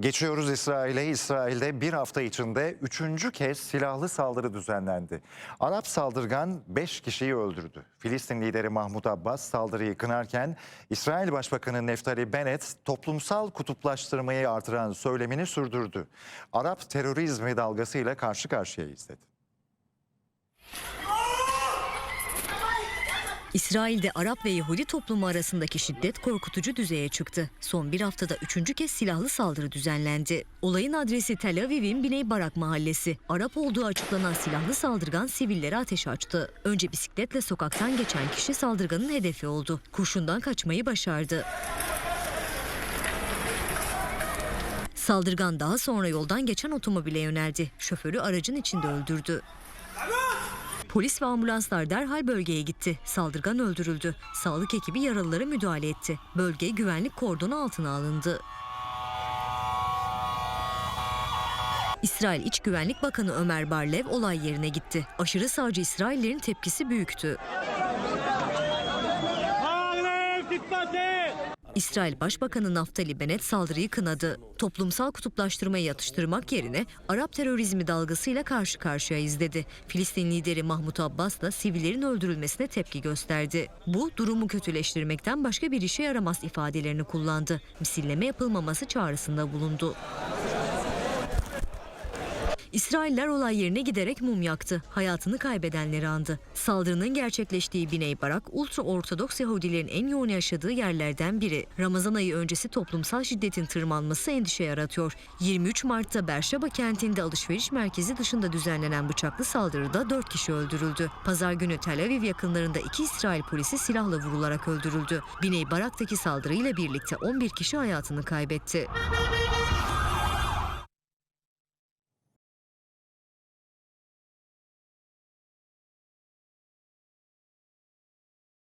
Geçiyoruz İsrail'e. İsrail'de bir hafta içinde üçüncü kez silahlı saldırı düzenlendi. Arap saldırgan 5 kişiyi öldürdü. Filistin lideri Mahmut Abbas saldırıyı kınarken İsrail Başbakanı Neftali Bennett toplumsal kutuplaştırmayı artıran söylemini sürdürdü. Arap terörizmi dalgasıyla karşı karşıyayız dedi. İsrail'de Arap ve Yahudi toplumu arasındaki şiddet korkutucu düzeye çıktı. Son bir haftada üçüncü kez silahlı saldırı düzenlendi. Olayın adresi Tel Aviv'in Biney Barak mahallesi. Arap olduğu açıklanan silahlı saldırgan sivillere ateş açtı. Önce bisikletle sokaktan geçen kişi saldırganın hedefi oldu. Kurşundan kaçmayı başardı. Saldırgan daha sonra yoldan geçen otomobile yöneldi. Şoförü aracın içinde öldürdü. Polis ve ambulanslar derhal bölgeye gitti. Saldırgan öldürüldü. Sağlık ekibi yaralılara müdahale etti. Bölge güvenlik kordonu altına alındı. İsrail İç Güvenlik Bakanı Ömer Barlev olay yerine gitti. Aşırı sağcı İsraillerin tepkisi büyüktü. İsrail Başbakanı Naftali Bennett saldırıyı kınadı. Toplumsal kutuplaştırmayı yatıştırmak yerine Arap terörizmi dalgasıyla karşı karşıyayız dedi. Filistin lideri Mahmut Abbas da sivillerin öldürülmesine tepki gösterdi. Bu durumu kötüleştirmekten başka bir işe yaramaz ifadelerini kullandı. Misilleme yapılmaması çağrısında bulundu. İsrailler olay yerine giderek mum yaktı. Hayatını kaybedenleri andı. Saldırının gerçekleştiği Biney Barak, ultra ortodoks Yahudilerin en yoğun yaşadığı yerlerden biri. Ramazan ayı öncesi toplumsal şiddetin tırmanması endişe yaratıyor. 23 Mart'ta Berşeba kentinde alışveriş merkezi dışında düzenlenen bıçaklı saldırıda 4 kişi öldürüldü. Pazar günü Tel Aviv yakınlarında iki İsrail polisi silahla vurularak öldürüldü. Biney Barak'taki saldırıyla birlikte 11 kişi hayatını kaybetti.